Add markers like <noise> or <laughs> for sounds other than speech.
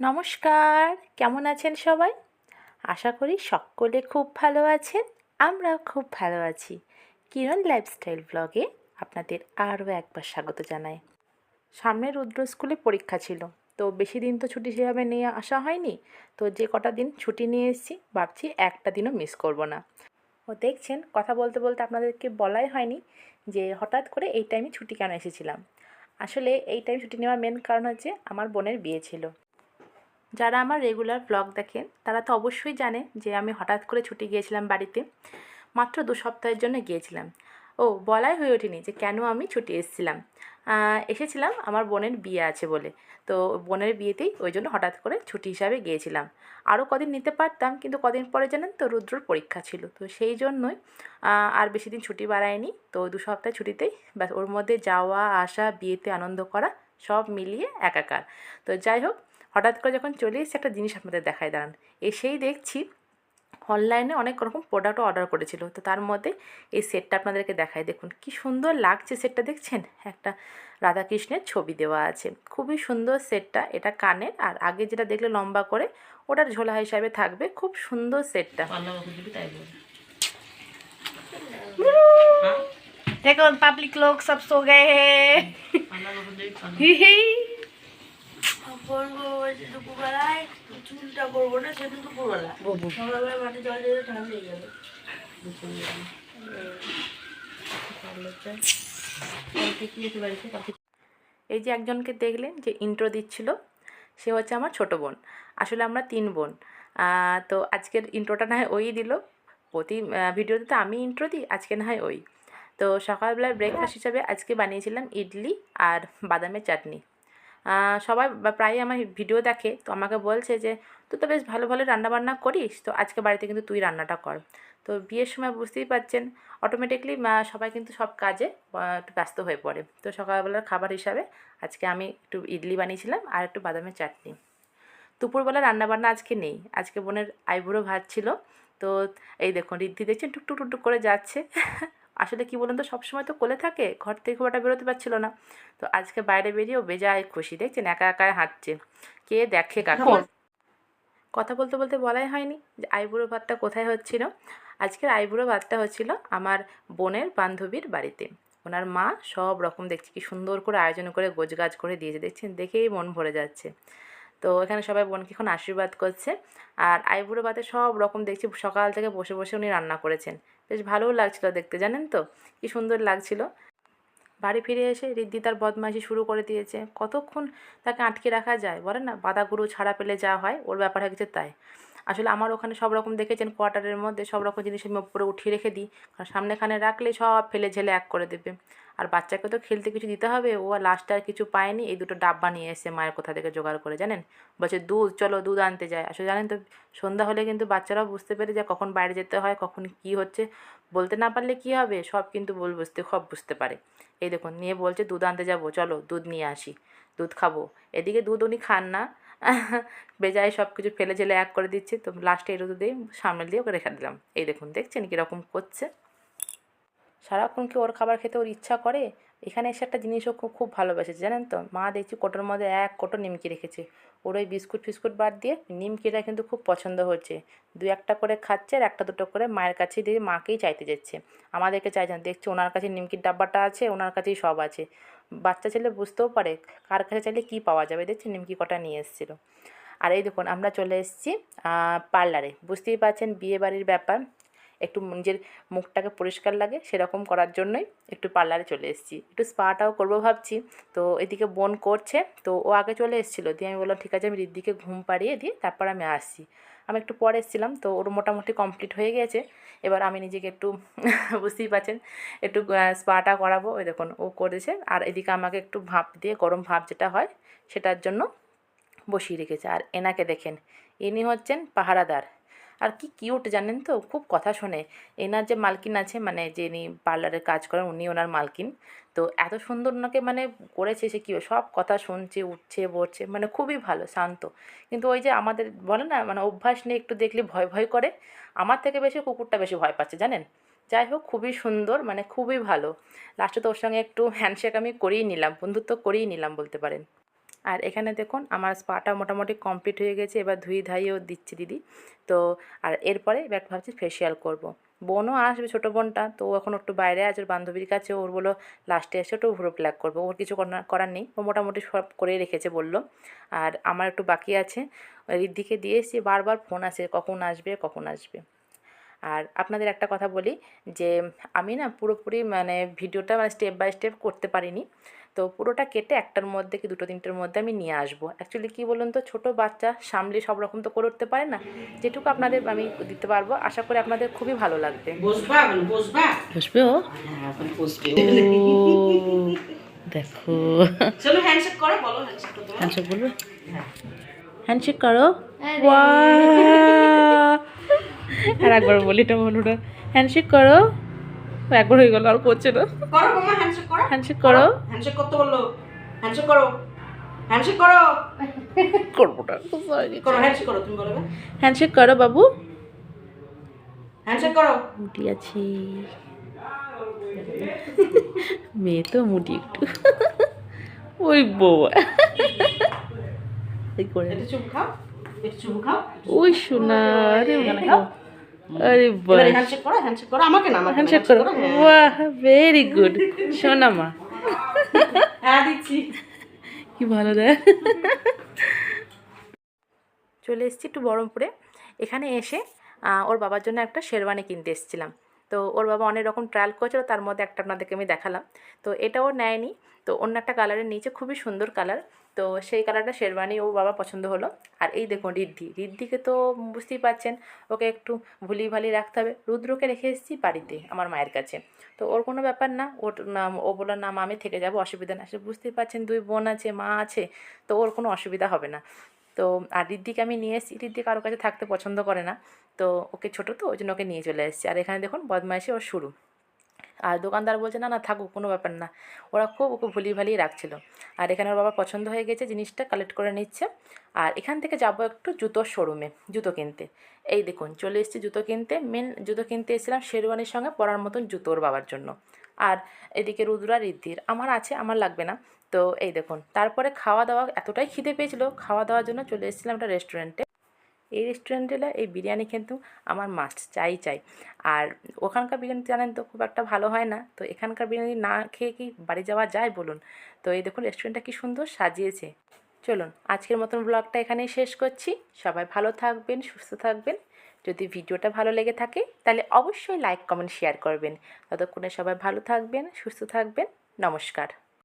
নমস্কার, কেমন আছেন সবাই? আশা করি সকলে খুব ভালো আছেন, আমরাও খুব ভালো আছি। কিরণ লাইফস্টাইল ব্লগে আপনাদের আরও একবার স্বাগত জানাই। সামনে রুদ্র স্কুলে পরীক্ষা ছিল, তো বেশি দিন তো ছুটি সেভাবে নিয়ে আসা হয়নি, তো যে কটা দিন ছুটি নিয়ে এসেছি, ভাবছি একটা দিনও মিস করব না। ও দেখছেন, কথা বলতে বলতে আপনাদেরকে বলাই হয়নি যে হঠাৎ করে এই টাইমে ছুটি কেন এসেছিলাম। আসলে এই টাইম ছুটি নেওয়ার মেন কারণ হচ্ছে আমার বোনের বিয়ে ছিল। যারা আমার রেগুলার ব্লগ দেখেন, তারা তো অবশ্যই জানে যে আমি হঠাৎ করে ছুটি গিয়েছিলাম বাড়িতে। মাত্র দু সপ্তাহের জন্য গিয়েছিলাম। ও, বলাই হয়ে ওঠেনি যে কেন আমি ছুটি এসেছিলাম। এসেছিলাম আমার বোনের বিয়ে আছে বলে। তো বোনের বিয়েতেই ওই জন্য হঠাৎ করে ছুটি হিসাবে গিয়েছিলাম। আরও কদিন নিতে পারতাম, কিন্তু কদিন পরে জানেন তো রুদ্রর পরীক্ষা ছিল। তো সেই জন্যই আর বেশি দিন ছুটি বাড়ায়নি। তো দু সপ্তাহ ছুটিতেই ব্যাস, ওর মধ্যে যাওয়া, আসা, বিয়েতে আনন্দ করা সব মিলিয়ে একাকার। তো যাই হোক হঠাৎ করে যখন চলে এসেছি একটা জিনিস আপনাদের দেখায় দাঁড়ান। এসেই দেখছি অনলাইনে অনেক রকম প্রোডাক্টও অর্ডার করেছিল। তো তার মধ্যে এই সেটটা আপনাদেরকে দেখায় দেখুন কি সুন্দর লাগছে সেটটা দেখছেন? একটা রাধাকৃষ্ণের ছবি দেওয়া আছে। খুবই সুন্দর সেটটা এটা কানের আর আগে যেটা দেখলে লম্বা করে ওটার ঝোলা হিসাবে থাকবে। খুব সুন্দর সেটটা পাল্লা বকর দিবি তাই বল देखो ফোন করব বলছি দুপুরবেলায় চুলটা করব না সেদিন দুপুরবেলা। সকালবেলা মাঠে জল দিয়ে ঠান্ডা হয়ে এই যে একজনকে দেখলেন যে ইন্ট্রো দিচ্ছিল সে হচ্ছে আমার ছোট বোন। আসলে আমরা তিন বোন। তো আজকের ইন্ট্রোটা না হয় ওই দিল। প্রতি ভিডিওতে তো আমি ইন্ট্রো দিই আজকে না হয় ওই। তো সকালবেলায় ব্রেকফাস্ট হিসাবে আজকে বানিয়েছিলাম ইডলি আর বাদামের চাটনি। সবাই বা প্রায় আমার ভিডিও দেখে, তো আমাকে বলছে যে, তুই তো বেশ ভালো ভালো রান্নাবান্না করিস, তো আজকে বাড়িতে কিন্তু তুই রান্নাটা কর। তো বিয়ের সময় বুঝতেই পারছেন অটোমেটিকলি সবাই কিন্তু সব কাজে একটু ব্যস্ত হয়ে পড়ে। তো সকালবেলার খাবার হিসাবে আজকে আমি একটু ইডলি বানিয়েছিলাম আর একটু বাদামের চাটনি। দুপুরবেলা রান্নাবান্না আজকে নেই, আজকে বোনের আইবুড়ো ভাত ছিল। তো এই দেখুন রিদ্ধি দেখছেন, টুকটুক টুকটুক করে যাচ্ছে। <laughs> আসলে কি বলুন তো সবসময় তো কোলে থাকে ঘর থেকে খুব একটা বেরোতে পারছিল না। তো আজকে বাইরে বেরিয়েও বেজায় খুশি দেখছেন একা একা হাঁটছে। কে দেখে কাকে? কথা বলতে বলতে বলাই হয়নি যে আইবুড়ো ভাতটা কোথায় হচ্ছিল। আজকের আইবুড়ো ভাতটা হচ্ছিল আমার বোনের বান্ধবীর বাড়িতে। ওনার মা সব রকম দেখছি কি সুন্দর করে আয়োজন করে গোছগাছ করে দিয়েছে দেখছেন দেখেই মন ভরে যাচ্ছে। তো এখানে সবাই বোনকে এখন আশীর্বাদ করছে। আর আইবুড়ো ভাতে সব রকম দেখছি সকাল থেকে বসে বসে উনি রান্না করেছেন। বেশ ভালোও লাগছিল দেখতে, জানেন তো? কি সুন্দর লাগছিল। বাড়ি ফিরে এসে রিদ্ধি তার বদমাইশি শুরু করে দিয়েছে। কতক্ষণ তাকে আটকে রাখা যায়? বলে না বাঁধাগুলো ছাড়া পেলে যা হয়, ওর ব্যাপার হয়ে গেছে তাই। আসলে আমার ওখানে সব রকম দেখেছেন কোয়ার্টারের মধ্যে, সব রকম জিনিস আমি উপরে উঠিয়ে রেখে দিই। কারণ সামনেখানে রাখলে সব ফেলে ঝেলে এক করে দেবে। আর বাচ্চাকে তো খেলতে কিছু দিতে হবে। ও লাস্টে আর কিছু পায়নি। এই দুটো ডাব্বা নিয়ে এসে মায়ের কোথা থেকে জোগাড় করে, জানেন? বলছে, দুধ, চলো দুধ আনতে যায় আসলে জানেন তো, সন্ধ্যা হলে কিন্তু বাচ্চারাও বুঝতে পেরে যায় কখন বাইরে যেতে হয়, কখন কি হচ্ছে। বলতে না পারলে কি হবে? সব কিন্তু বল বুঝতে, সব বুঝতে পারে। এই দেখুন, নিয়ে বলছে, দুধ আনতে যাব, চলো দুধ নিয়ে আসি, দুধ খাব। এদিকে দুধ উনি খান না। <laughs> বেজায় সব কিছু ফেলে ঝেলে এক করে দিচ্ছে। তো লাস্টে দিয়ে সামনে দিয়ে ওকে রেখে দিলাম। এই দেখুন, দেখছেন কীরকম করছে? সারাক্ষণ কি ওর খাবার খেতে ওর ইচ্ছা করে? এখানে এসে একটা জিনিসও খুব খুব ভালোবাসেছে জানেন তো? মা দেখছি কোটোর মধ্যে এক কোটো নিমকি রেখেছে। ওর ওই বিস্কুট ফিস্কুট বাদ দিয়ে নিমকিটা কিন্তু খুব পছন্দ হচ্ছে। দু একটা করে খাচ্ছে আর একটা দুটো করে মায়ের কাছে দিয়ে মাকেই চাইতে যাচ্ছে। আমাদেরকে চাইছে না দেখছি ওনার কাছে নিমকির ডাব্বাটা আছে, ওনার কাছেই সব আছে। বাচ্চা ছেলে বুঝতেও পারে কার কাছে চাইলে কী পাওয়া যাবে, দেখছি নিমকি কটা নিয়ে এসেছিল। আর এই দেখুন, আমরা চলে এসেছি পার্লারে। বুঝতেই পারছেন বিয়ে বাড়ির ব্যাপার। একটু নিজের মুখটাকে পরিষ্কার লাগে সেরকম করার জন্যই একটু পার্লারে চলে এসেছি। একটু স্পাটাও করব ভাবছি। তো এদিকে বোন করছে, তো ও আগে চলে এসেছিল। দিয়ে আমি বললাম, ঠিক আছে, আমি রিদ্দিকে ঘুম পাড়িয়ে দিয়ে তারপর আমি আসছি। আমি একটু পরে এসেছিলাম, তো ওর মোটামুটি কমপ্লিট হয়ে গেছে। এবার আমি নিজেকে একটু <laughs> বুঝতেই পারছেন, একটু স্পাটা করাবো। ওই দেখুন, ও করেছে। আর এদিকে আমাকে একটু ভাপ দিয়ে, গরম ভাপ যেটা হয়, সেটার জন্য বসিয়ে রেখেছে। আর এনাকে দেখেন, ইনি হচ্ছেন পাহারাদার। আর কি কিউট জানেন তো? খুব কথা শোনে। এনার যে মালকিন আছে মানে যিনি পার্লারে কাজ করেন, উনি ওনার মালকিন। তো এত সুন্দর ওনাকে মানে করেছে সে কী সব কথা শুনছে, উঠছে, বসছে মানে খুবই ভালো, শান্ত। কিন্তু ওই যে আমাদের বলে না মানে অভ্যাস নিয়ে একটু দেখলে ভয় ভয় করে, আমার থেকে বেশি কুকুরটা বেশি ভয় পাচ্ছে, জানেন? যাই হোক, খুবই সুন্দর মানে খুবই ভালো। লাস্টে তো ওর সঙ্গে একটু <laughs> হ্যান্ডশেক আমি করিয়ে নিলাম, বন্ধুত্ব করিয়ে নিলাম বলতে পারেন। আর এখানে দেখুন আমার স্পাটা মোটামুটি কমপ্লিট হয়ে গেছে, এবার ধুই ধাইয়েও দিচ্ছি দিদি। তো আর এরপরে এবার ভাবছি ফেসিয়াল করব। বোনও আসবে, ছোটো বোনটা, তো এখন একটু বাইরে আছে, ওর বান্ধবীর কাছে, ওর বলো লাস্টে এসে একটু ভুরো প্ল্যাক করব। ওর কিছু করার- নেই, ও মোটামুটি সব করেই রেখেছে বলল। আর আমার একটু বাকি আছে, রিদ্ধিকে দিয়ে এসেছি, বারবার ফোন আসে, কখন আসবে কখন আসবে। আর আপনাদের একটা কথা বলি যে, আমি না পুরোপুরি মানে ভিডিওটা মানে স্টেপ বাই স্টেপ করতে পারিনি। তো পুরোটা কেটে একটার মধ্যে কি দুটো তিনটের মধ্যে আমি নিয়ে আসব। অ্যাকচুয়ালি কী বলুন তো ছোটো বাচ্চা সামলে সব রকম তো করে উঠতে পারে না। যেটুকু আপনাদের আমি দিতে পারব আশা করি আপনাদের খুবই ভালো লাগবে। বসবা এখন বসবা। বসবে ও? হ্যাঁ দেখো। চলো হ্যান্ডশেক করো বলো হ্যান্ডশেক বলবে হ্যাঁ। হ্যান্ডশেক করো? আর। একবার বলি এটা বলুটা হ্যান্ডশেক করো? একবার হয়ে গেল আর করছে না। করো মামা হ্যান্ডশেক করো। হ্যান্ডশেক করো। হ্যান্ডশেক করতে বলল। হ্যান্ডশেক করো হ্যান্ডশেক করো। করব না করো হ্যান্ডশেক করো তুমি বলবে হ্যান্ডশেক করো বাবু। হ্যান্ডশেক করো। মুটি আছি। মেয়ে তো মুটি একটু। ওই বৌয়া এই করে একটু চুপ খাও একটু চুপ খাও। ওই সোনা এখানে খাও। আরে বাহ হ্যান্ডশেক করো হ্যান্ডশেক করো আমাকে না আমাকে হ্যান্ডশেক করো। হ্যাঁ। বাহ ভেরি গুড সোনা মা। হ্যাঁ দিচ্ছি। কি ভালো দেয় চলে এসেছি একটু বহরমপুরে। এখানে এসে আহ, ওর বাবার জন্য একটা শেরওয়ানি কিনতে এসেছিলাম। তো ওর বাবা অনেক রকম ট্রায়াল করেছিল তার মধ্যে একটা আপনাদেরকে আমি দেখালাম। তো এটা ও নেয়নি। তো অন্য একটা কালারের নিচে খুবই সুন্দর কালার তো সেই কালারটা শেরওয়ানি ও বাবা পছন্দ হলো। আর এই দেখুন রিদ্ধি রিদ্ধিকে তো বুঝতেই পারছেন ওকে একটু ভুলি ভালি রাখতে হবে। রুদ্রকে রেখে এসেছি বাড়িতে আমার মায়ের কাছে। তো ওর কোনো ব্যাপার না ওর নাম ও বলল না মা, আমি থেকে যাব অসুবিধা না সে বুঝতেই পারছেন দুই বোন আছে মা আছে তো ওর কোনো অসুবিধা হবে না। তো আর রিদ্ধিকে আমি নিয়ে এসেছি রিদ্ধি কারোর কাছে থাকতে পছন্দ করে না। তো ওকে ছোটো তো ওই জন্য ওকে নিয়ে চলে এসেছি। আর এখানে দেখুন বদমাইশি ওর শুরু। আর দোকানদার বলছে, না না, থাকুক, কোনো ব্যাপার না। ওরা খুব ওকে ভুলিয়ে ভালিয়ে রাখছিল। আর এখানে ওর বাবা পছন্দ হয়ে গেছে জিনিসটা কালেক্ট করে নিচ্ছে। আর এখান থেকে যাব একটু জুতোর শোরুমে জুতো কিনতে। এই দেখুন, চলে এসেছি জুতো কিনতে। মেন জুতো কিনতে এসেছিলাম শেরওয়ানির সঙ্গে পরার মতন জুতো ওর বাবার জন্য। আর এদিকে রুদ্রা রিদ্ধির আমার আছে, আমার লাগবে না। তো এই দেখুন, তারপরে খাওয়া দাওয়া এতটাই খিদে পেয়েছিল। খাওয়া দাওয়ার জন্য চলে এসেছিলাম একটা রেস্টুরেন্টে এই রেস্টুরেন্টে এই বিরিয়ানি কিন্তু আমার মাস্ট চাই চাই। আর ওখানকার বিরিয়ানি জানেন তো, খুব একটা ভালো হয় না। তো এখানকার বিরিয়ানি না খেয়ে কি বাড়ি যাওয়া যায় বলুন? তো এই দেখুন রেস্টুরেন্টটা কি সুন্দর সাজিয়েছে। চলুন, আজকের মতন ব্লগটা এখানেই শেষ করছি। সবাই ভালো থাকবেন, সুস্থ থাকবেন। যদি ভিডিওটা ভালো লেগে থাকে, তাহলে অবশ্যই লাইক কমেন্ট শেয়ার করবেন। ততক্ষণে সবাই ভালো থাকবেন, সুস্থ থাকবেন। নমস্কার।